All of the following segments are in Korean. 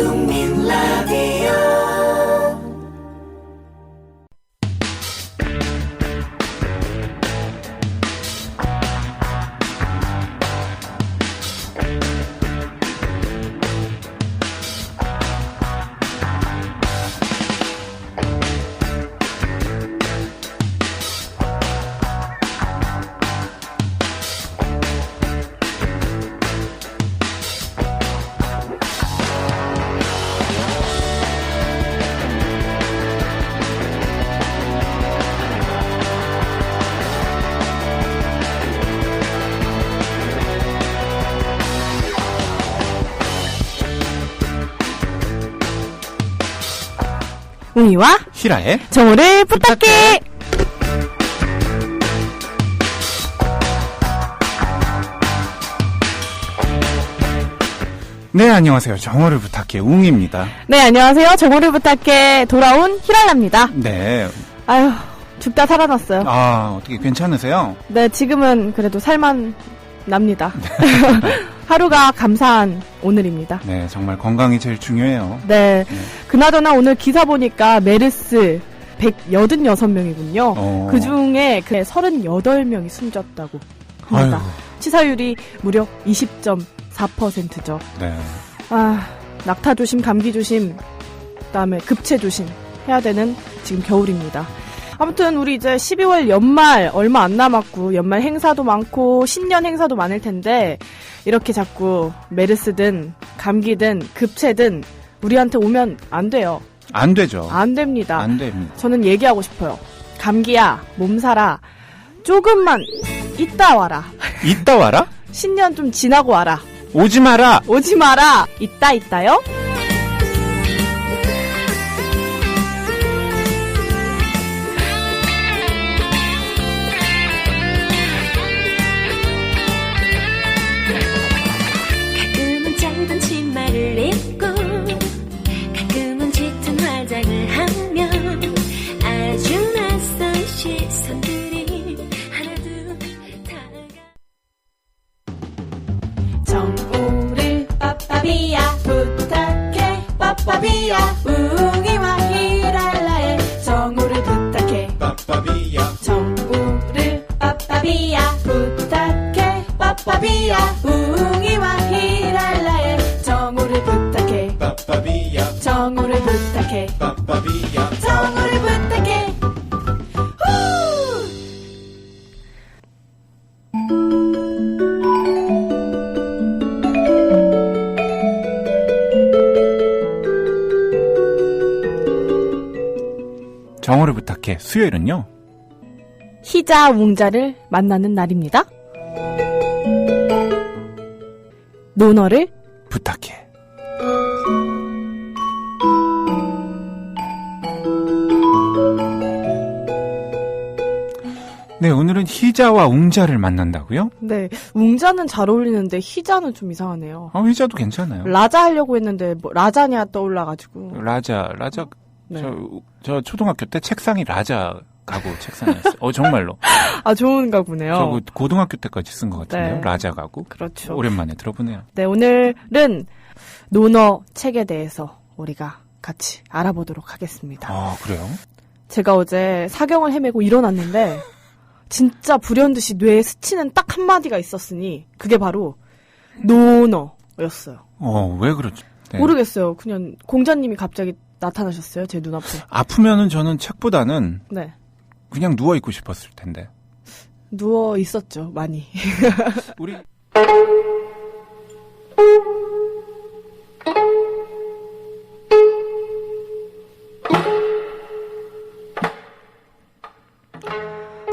국민 웅이와 히라의 정우를 부탁해. 네 안녕하세요 정어를 부탁해 웅입니다 네, 안녕하세요. 정우를 부탁해. 돌아온 히랄라입니다. 네 아휴, 죽다 살아났어요. 아 어떻게 괜찮으세요? 네, 지금은 그래도 살만 납니다. 하루가 감사한 오늘입니다. 네 정말 건강이 제일 중요해요 네. 네. 그나저나 오늘 기사 보니까 메르스 186명이군요. 어. 그 중에 그 38명이 숨졌다고 합니다. 아유 치사율이 무려 20.4%죠. 네 아, 낙타 조심, 감기 조심, 그다음에 급체 조심 해야 되는 지금 겨울입니다. 아무튼 우리 이제 12월 연말 얼마 안 남았고 연말 행사도 많고 신년 행사도 많을 텐데 이렇게 자꾸 메르스든 감기든 급체든 우리한테 오면 안 돼요. 안 되죠 안 됩니다. 안 됩니다 저는 얘기하고 싶어요. 감기야, 몸살아. 조금만 이따 와라. 이따 와라 신년 좀 지나고 와라. 오지 마라 오지 마라. 이따 있다요. 수요일은요 희자 웅자를 만나는 날입니다. 논어를 부탁해 네 오늘은 희자와 웅자를 만난다고요? 네 웅자는 잘 어울리는데 희자는 좀 이상하네요. 아 희자도 괜찮아요 라자 하려고 했는데 뭐 라자냐 떠올라가지고 라자 라자 네. 저, 저 초등학교 때 책상이 라자 가구 책상이었어요. 어 정말로. 아 좋은가 보네요. 저그 고등학교 때까지 쓴 것 같은데요. 네. 라자 가구. 그렇죠. 오랜만에 들어보네요. 네 오늘은 논어 책에 대해서 우리가 같이 알아보도록 하겠습니다. 아 그래요? 제가 어제 사경을 헤매고 일어났는데 진짜 불현듯이 뇌에 스치는 딱 한 마디가 있었으니 그게 바로 논어였어요. 어왜 그러죠? 네. 모르겠어요. 그냥 공자님이 갑자기 나타나셨어요. 제 눈앞에. 아프면은 저는 책보다는 네. 그냥 누워 있고 싶었을 텐데. 누워 있었죠. 많이. 우리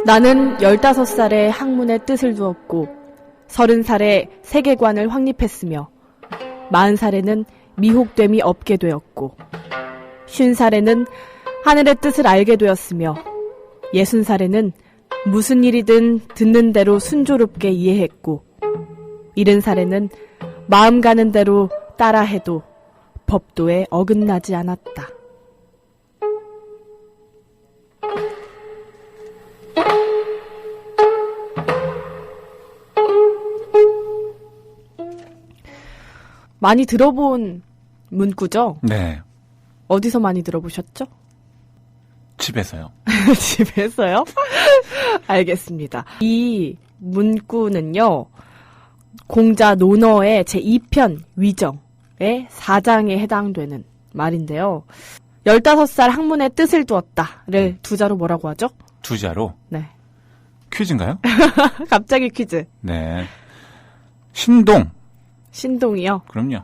나는 15살에 학문의 뜻을 두었고 30살에 세계관을 확립했으며 40살에는 미혹됨이 없게 되었고 50살에는 하늘의 뜻을 알게 되었으며 60살에는 무슨 일이든 듣는 대로 순조롭게 이해했고 70살에는 마음 가는 대로 따라해도 법도에 어긋나지 않았다. 많이 들어본 문구죠? 네. 어디서 많이 들어보셨죠? 집에서요. 집에서요? 알겠습니다. 이 문구는요, 공자 논어의 제2편 위정의 4장에 해당되는 말인데요. 15살 학문의 뜻을 두었다를 두 자로 뭐라고 하죠? 두 자로. 네. 퀴즈인가요? 갑자기 퀴즈. 네. 신동. 신동이요. 그럼요.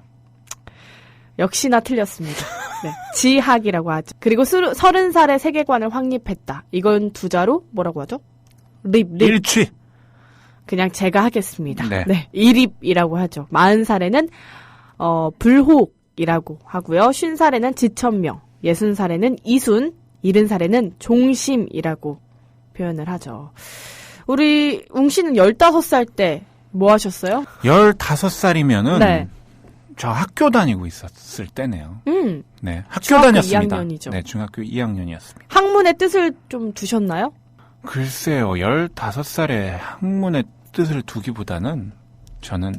역시나 틀렸습니다. 네. 지학이라고 하죠. 그리고 서른 살의 세계관을 확립했다. 이건 두 자로 뭐라고 하죠? 립, 립. 일취. 그냥 제가 하겠습니다. 네. 이립이라고 하죠. 마흔 살에는 어 불혹이라고 하고요. 쉰 살에는 지천명, 예순 살에는 이순, 일흔 살에는 종심이라고 표현을 하죠. 우리 웅 씨는 열다섯 살때 뭐 하셨어요? 15살이면은 네. 저 학교 다니고 있었을 때네요. 음, 네. 학교 다녔습니다. 2학년이죠. 네, 중학교 2학년이었습니다. 학문의 뜻을 좀 두셨나요? 글쎄요, 15살에 학문의 뜻을 두기보다는 저는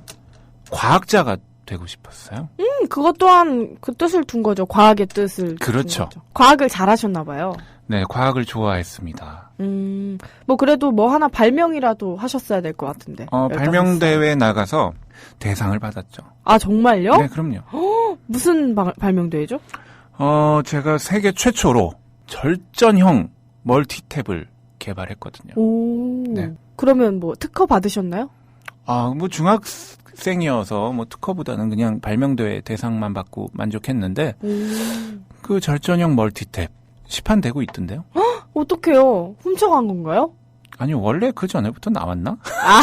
과학자가 되고 싶었어요. 음, 그것 또한 그 뜻을 둔 거죠. 과학의 뜻을. 둔 그렇죠. 과학을 잘하셨나 봐요. 네, 과학을 좋아했습니다. 음, 뭐 그래도 뭐 하나 발명이라도 하셨어야 될 것 같은데. 어, 15살. 발명 대회 나가서 대상을 받았죠. 아 정말요? 네, 그럼요. 무슨 바- 발명대회죠? 어, 제가 세계 최초로 절전형 멀티탭을 개발했거든요. 오. 네. 그러면 뭐 특허 받으셨나요? 아, 뭐 중학생이어서 뭐 특허보다는 그냥 발명대회 대상만 받고 만족했는데 오. 그 절전형 멀티탭 시판되고 있던데요? 어떡해요? 훔쳐간 건가요? 아니 원래 그 전에부터 나왔나? 아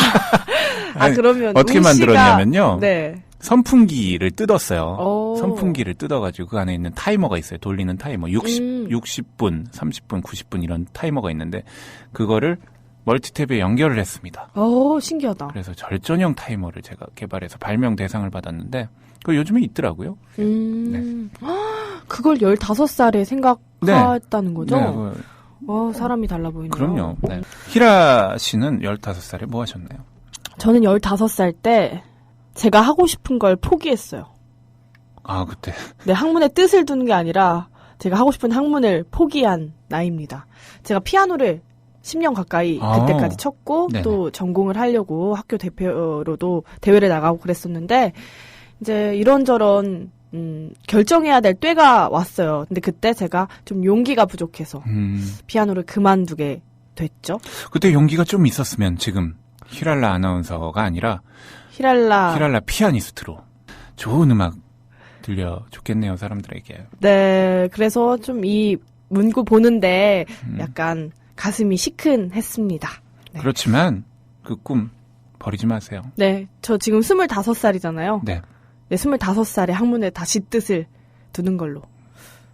아니, 그러면 어떻게 웅 씨가- 만들었냐면요. 네. 선풍기를 뜯었어요. 오. 선풍기를 뜯어가지고 그 안에 있는 타이머가 있어요. 돌리는 타이머. 60, 음. 60분, 30분, 90분 이런 타이머가 있는데 그거를 멀티탭에 연결을 했습니다. 어 신기하다. 그래서 절전형 타이머를 제가 개발해서 발명 대상을 받았는데 그 요즘에 있더라고요. 음. 헉, 그걸 15살에 생각했다는 거죠? 네, 그- 어, 사람이 달라 보이네요. 그럼요. 네. 히라 씨는 15살에 뭐 하셨나요? 저는 15살 때 제가 하고 싶은 걸 포기했어요. 아, 그때. 네, 학문의 뜻을 두는 게 아니라 제가 하고 싶은 학문을 포기한 나이입니다. 제가 피아노를 10년 가까이 아. 그때까지 쳤고 네네. 또 전공을 하려고 학교 대표로도 대회를 나가고 그랬었는데 이제 이런저런 음, 결정해야 될 때가 왔어요. 근데 그때 제가 좀 용기가 부족해서 음, 피아노를 그만두게 됐죠. 그때 용기가 좀 있었으면 지금 히랄라 아나운서가 아니라 히랄라 히랄라 피아니스트로 좋은 음악 들려줬겠네요, 사람들에게. 네, 그래서 좀 이 문구 보는데 음. 약간 가슴이 시큰했습니다. 네. 그렇지만 그 꿈 버리지 마세요. 네, 저 지금 25살이잖아요. 네. 네, 25살에 학문에 다시 뜻을 두는 걸로.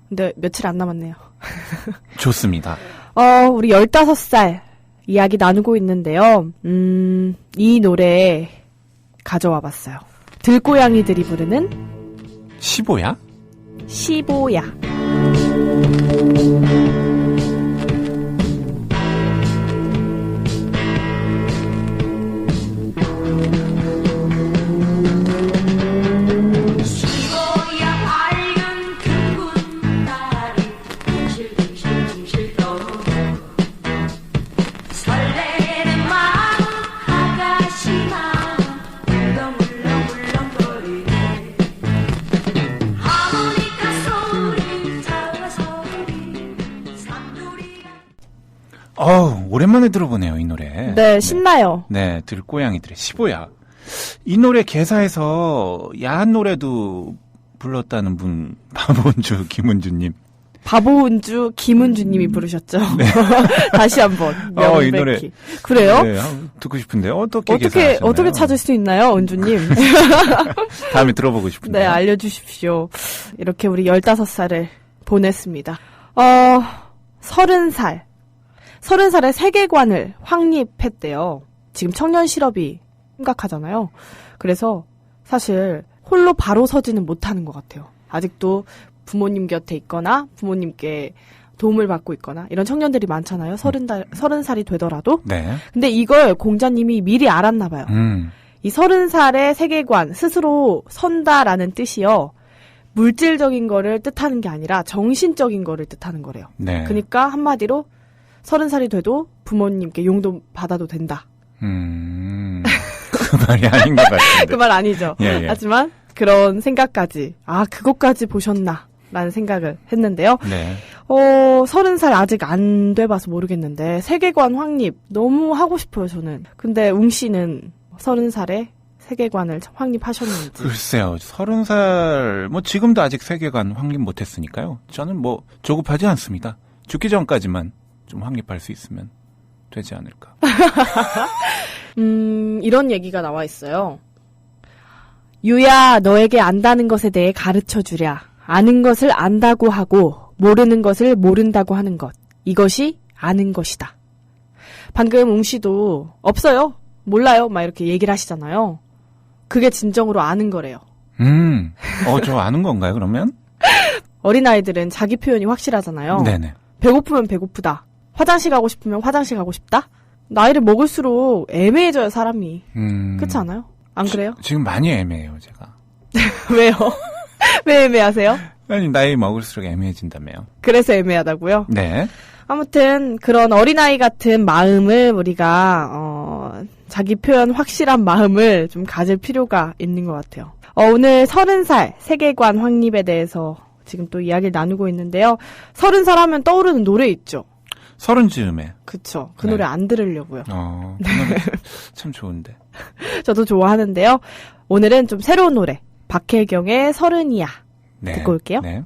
근데 며칠 안 남았네요. 좋습니다. 어, 우리 15살 이야기 나누고 있는데요. 음, 이 노래 가져와 봤어요. 들고양이들이 부르는 15야? 시보야. 시보야 네, 신나요. 네, 들고양이들의 15야. 이 노래 개사에서 야한 노래도 불렀다는 분, 박원주, 김은주님. 바보은주 김은주님이 부르셨죠. 다시 한번 네. 어, 이 명백히. 노래. 그래요? 네, 아, 듣고 싶은데 어떻게 어떻게? 어떻게 찾을 수 있나요, 은주님? 다음에 들어보고 싶은데. 네, 알려주십시오. 이렇게 우리 15 살을 보냈습니다. 어, 30 살. 30살의 세계관을 확립했대요. 지금 청년 실업이 심각하잖아요. 그래서 사실 홀로 바로 서지는 못하는 것 같아요. 아직도 부모님 곁에 있거나 부모님께 도움을 받고 있거나 이런 청년들이 많잖아요. 서른 달, 서른 살이 되더라도. 네. 근데 이걸 공자님이 미리 알았나 봐요. 음. 이 서른 살의 세계관 스스로 선다라는 뜻이요. 물질적인 거를 뜻하는 게 아니라 정신적인 거를 뜻하는 거래요. 네. 그러니까 한마디로 서른 살이 돼도 부모님께 용돈 받아도 된다. 음. 그 말이 아닌 것 같은데. 그 말 아니죠. 예, 예. 하지만 그런 생각까지 아 그것까지 보셨나 라는 생각을 했는데요. 네. 어 서른 살 아직 안 돼봐서 모르겠는데 세계관 확립 너무 하고 싶어요 저는. 근데 웅 씨는 서른 살에 세계관을 확립하셨는지. 글쎄요, 서른 살, 뭐 지금도 아직 세계관 확립 못했으니까요. 저는 뭐 조급하지 않습니다. 죽기 전까지만 좀 확립할 수 있으면 되지 않을까. 음, 이런 얘기가 나와 있어요. 유야, 너에게 안다는 것에 대해 가르쳐 주랴. 아는 것을 안다고 하고, 모르는 것을 모른다고 하는 것. 이것이 아는 것이다. 방금 웅 씨도, 없어요. 몰라요. 막 이렇게 얘기를 하시잖아요. 그게 진정으로 아는 거래요. 음, 어, 저 아는 건가요, 그러면? 어린아이들은 자기 표현이 확실하잖아요. 네네. 배고프면 배고프다. 화장실 가고 싶으면 화장실 가고 싶다. 나이를 먹을수록 애매해져요, 사람이. 음. 그렇지 않아요? 안 그래요? 지 금 많이 애매해요, 제가. 왜요? 왜 애매하세요? 아니, 나이 먹을수록 애매해진다며요. 그래서 애매하다고요? 네. 아무튼 그런 어린아이 같은 마음을 우리가 어, 자기 표현 확실한 마음을 좀 가질 필요가 있는 것 같아요. 어, 오늘 서른 살 세계관 확립에 대해서 지금 또 이야기를 나누고 있는데요. 서른 살 하면 떠오르는 노래 있죠. 서른 즈음에. 그쵸. 그 네. 노래 안 들으려고요. 어, 그참 좋은데. 저도 좋아하는데요. 오늘은 좀 새로운 노래. 박혜경의 서른이야. 네. 듣고 올게요. 네.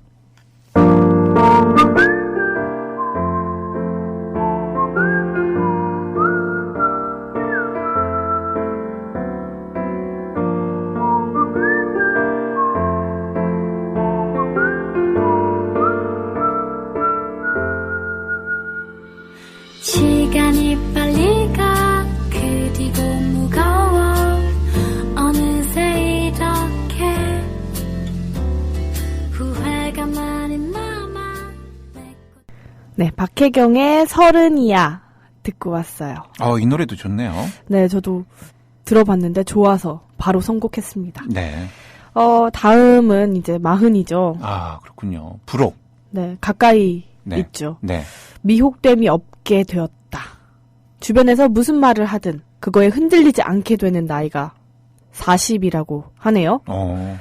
박혜경의 서른이야. 듣고 왔어요. 어, 이 노래도 좋네요. 네, 저도 들어봤는데 좋아서 바로 선곡했습니다. 네. 어, 다음은 이제 마흔이죠. 아, 그렇군요. 부록. 네, 가까이 네. 있죠. 네. 미혹됨이 없게 되었다. 주변에서 무슨 말을 하든 그거에 흔들리지 않게 되는 나이가 40이라고 하네요. 어,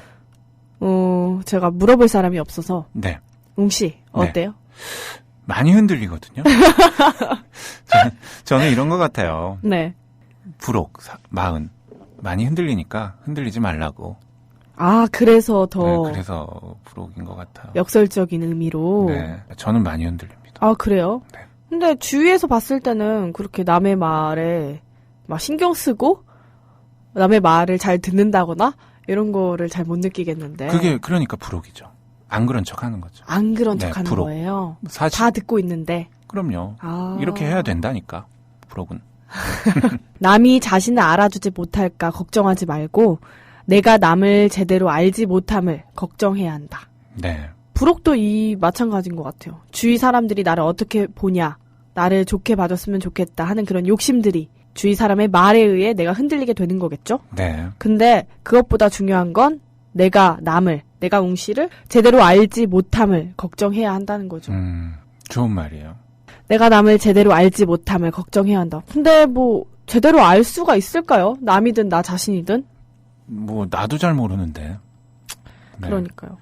어, 제가 물어볼 사람이 없어서 네. 웅씨 어때요? 많이 흔들리거든요. 저는, 저는 이런 것 같아요. 네. 부록, 사- 마흔. 많이 흔들리니까 흔들리지 말라고. 아, 그래서 더 네, 그래서 부록인 것 같아요. 역설적인 의미로. 네. 저는 많이 흔들립니다. 아, 그래요? 네. 근데 주위에서 봤을 때는 그렇게 남의 말에 막 신경 쓰고 남의 말을 잘 듣는다거나 이런 거를 잘 못 느끼겠는데. 그게 그러니까 부록이죠. 안 그런 척 하는 거죠. 안 그런 네, 척 하는 부록. 거예요. 사실, 다 듣고 있는데. 그럼요. 아. 이렇게 해야 된다니까. 부록은. 남이 자신을 알아주지 못할까 걱정하지 말고 내가 남을 제대로 알지 못함을 걱정해야 한다. 네. 부록도 이 마찬가지인 것 같아요. 주위 사람들이 나를 어떻게 보냐, 나를 좋게 봐줬으면 좋겠다 하는 그런 욕심들이 주위 사람의 말에 의해 내가 흔들리게 되는 거겠죠? 네. 근데 그것보다 중요한 건 내가 남을, 내가 웅씨를 제대로 알지 못함을 걱정해야 한다는 거죠. 음, 좋은 말이에요. 내가 남을 제대로 알지 못함을 걱정해야 한다. 근데 뭐 제대로 알 수가 있을까요? 남이든 나 자신이든? 뭐, 나도 잘 모르는데. 네. 그러니까요.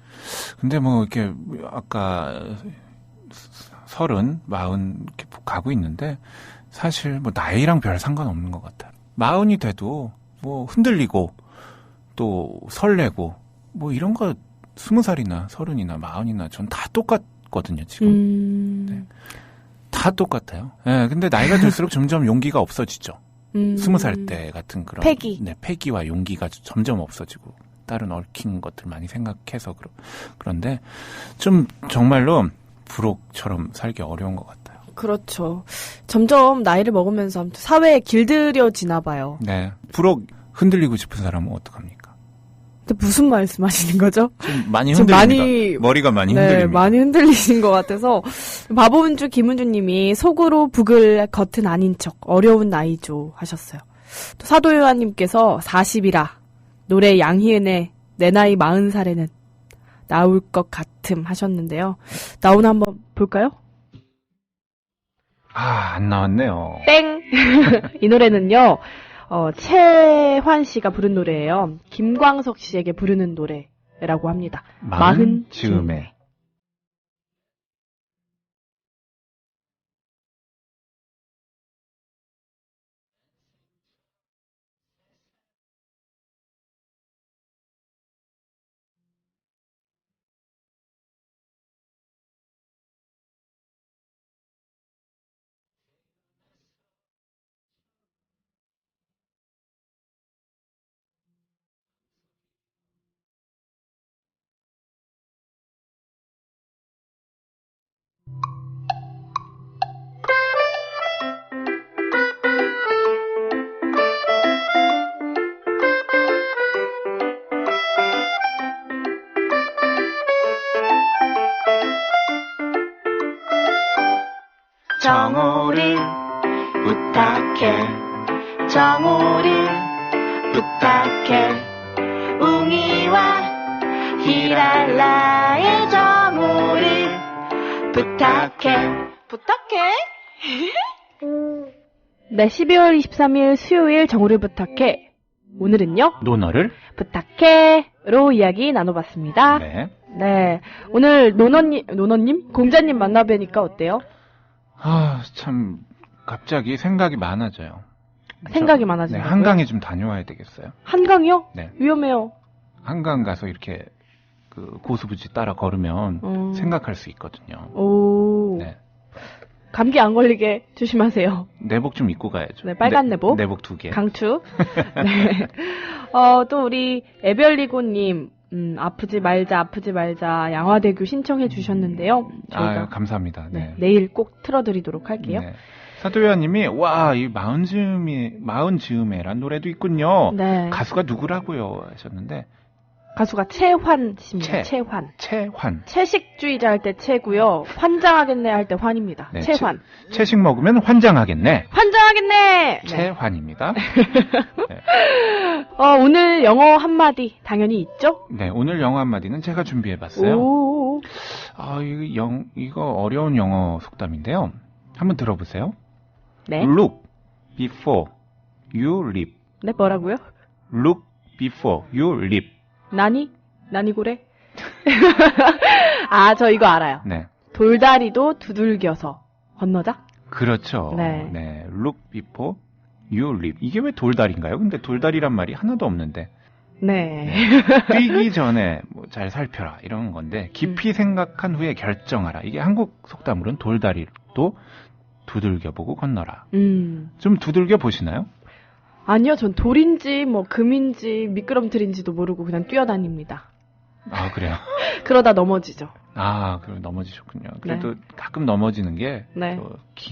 근데 뭐, 이렇게, 아까, 서른, 마흔, 이렇게 가고 있는데, 사실 뭐, 나이랑 별 상관없는 것 같아요. 마흔이 돼도, 뭐, 흔들리고, 또, 설레고, 뭐, 이런 거, 스무 살이나 서른이나 마흔이나 전 다 똑같거든요, 지금. 음, 네. 다 똑같아요. 예, 근데 나이가 들수록 점점 용기가 없어지죠. 음. 스무 살때 같은 그런 패기. 네, 패기와 용기가 점점 없어지고 다른 얽힌 것들 많이 생각해서 그러, 그런데 좀 정말로 부록처럼 살기 어려운 것 같아요. 그렇죠. 점점 나이를 먹으면서 사회에 길들여지나 봐요. 네, 부록 흔들리고 싶은 사람은 어떡합니까? 무슨 말씀하시는 거죠? 좀 많이 흔들립니다. 많이- 머리가 많이 네, 흔들립니다. 많이 흔들리신 것 같아서 바보운주 김은주님이 속으로 북을 겉은 아닌 척 어려운 나이죠 하셨어요. 또 사도요한님께서 40이라 노래 양희은의 내 나이 40살에는 나올 것 같음 하셨는데요. 나오나 한번 볼까요? 아, 안 나왔네요. 땡! 이 노래는요, 어, 최환 씨가 부른 노래예요. 김광석 씨에게 부르는 노래라고 합니다. 마흔 즈음에. 네, 12월 23일 수요일 정오를 부탁해. 오늘은요, 노너를? 부탁해로 이야기 나눠봤습니다. 네. 네. 오늘 노너님, 노너님? 공자님 만나뵈니까 어때요? 아, 참, 갑자기 생각이 많아져요. 생각이 네, 많아진다고요? 한강에 좀 다녀와야 되겠어요. 한강이요? 네. 위험해요. 한강 가서 이렇게 그 고수부지 따라 걸으면 음. 생각할 수 있거든요. 오. 네. 감기 안 걸리게 조심하세요. 내복 좀 입고 가야죠. 네, 빨간 내 복. 내복 두 개. 강추. 네. 어, 또 우리 에별리고님, 음, 아프지 말자, 아프지 말자, 양화대교 신청해 주셨는데요. 저희가 아, 감사합니다. 네, 네. 내일 꼭 틀어드리도록 할게요. 네. 사도요한님이 와, 이 마흔 즈음이 마흔 즈음에란 노래도 있군요. 네. 가수가 누구라고요 하셨는데 가수가 최환 씨입니다. 최. 최환. 채환. 채식주의자 할 때 채고요. 환장하겠네 할 때 환입니다. 네, 채환. 채 식 먹으면 환장하겠네. 환장하겠네! 네. 채환입니다. 어, 오늘 영어 한마디 당연히 있죠? 네, 오늘 영어 한마디는 제가 준비해봤어요. 오. 아, 이거 영, 이거 어려운 영어 속담인데요. 한번 들어보세요. 네. Look before you leap. 네, 뭐라고요? Look before you leap. 나니? 나니고래? 아, 저 이거 알아요. 네, 돌다리도 두들겨서 건너자? 그렇죠. 네. Look before you leap. 이게 왜 돌다리인가요? 근데 돌다리란 말이 하나도 없는데 네. 뛰기 전에 뭐 잘 살펴라 이런 건데 깊이 생각한 후에 결정하라. 이게 한국 속담으로는 돌다리도 두들겨 보고 건너라. 음. 좀 두들겨 보시나요? 아니요, 전 돌인지, 뭐, 금인지, 미끄럼틀인지도 모르고 그냥 뛰어다닙니다. 아 그래요. 그러다 넘어지죠. 아, 그럼 넘어지셨군요. 그래도 가끔 넘어지는 게, 네.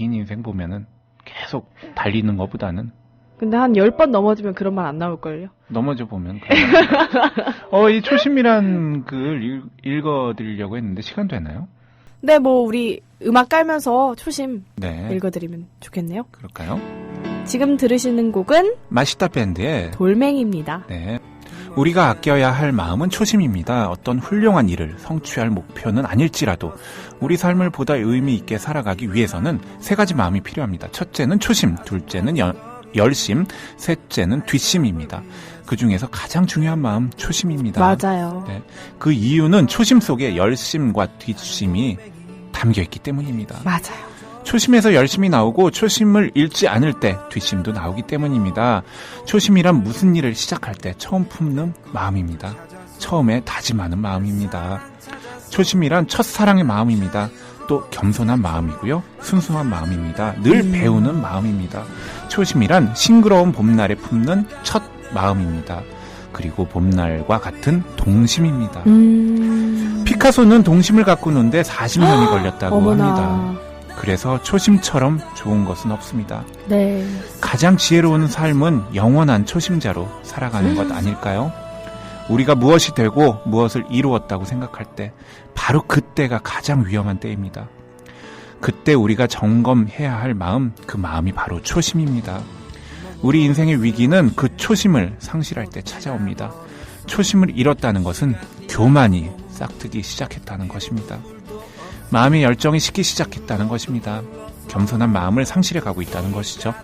인생 보면은 계속 달리는 것보다는 근데 한 10번 넘어지면 그런 말 안 나올걸요? 넘어져 보면. 어, 이 초심이란 글 읽, 읽어드리려고 했는데 시간 되나요? 네, 뭐, 우리 음악 깔면서 초심 네. 읽어드리면 좋겠네요. 그럴까요? 지금 들으시는 곡은 마시다 밴드의 돌멩입니다. 네. 우리가 아껴야 할 마음은 초심입니다. 어떤 훌륭한 일을 성취할 목표는 아닐지라도 우리 삶을 보다 의미 있게 살아가기 위해서는 세 가지 마음이 필요합니다. 첫째는 초심, 둘째는 여- 열심, 셋째는 뒷심입니다. 그 중에서 가장 중요한 마음 초심입니다. 맞아요. 네. 그 이유는 초심 속에 열심과 뒷심이 담겨 있기 때문입니다. 맞아요. 초심에서 열심히 나오고 초심을 잃지 않을 때 뒷심도 나오기 때문입니다. 초심이란 무슨 일을 시작할 때 처음 품는 마음입니다. 처음에 다짐하는 마음입니다. 초심이란 첫사랑의 마음입니다. 또 겸손한 마음이고요. 순수한 마음입니다. 늘 음. 배우는 마음입니다. 초심이란 싱그러운 봄날에 품는 첫 마음입니다. 그리고 봄날과 같은 동심입니다. 음. 피카소는 동심을 가꾸는데 40년이 걸렸다고 어머나. 합니다. 그래서 초심처럼 좋은 것은 없습니다. 네. 가장 지혜로운 삶은 영원한 초심자로 살아가는 것 아닐까요? 우리가 무엇이 되고 무엇을 이루었다고 생각할 때 바로 그때가 가장 위험한 때입니다. 그때 우리가 점검해야 할 마음, 그 마음이 바로 초심입니다. 우리 인생의 위기는 그 초심을 상실할 때 찾아옵니다. 초심을 잃었다는 것은 교만이 싹트기 시작했다는 것입니다. 마음의 열정이 식기 시작했다는 것입니다. 겸손한 마음을 상실해 가고 있다는 것이죠.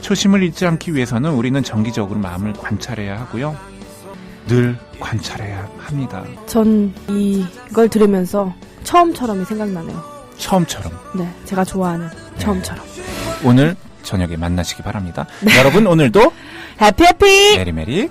초심을 잃지 않기 위해서는 우리는 정기적으로 마음을 관찰해야 하고요. 늘 관찰해야 합니다. 전 이걸 들으면서 처음처럼이 생각나네요. 처음처럼 네, 제가 좋아하는 처음처럼. 오늘 저녁에 만나시기 바랍니다. 여러분 오늘도 해피 해피! 메리메리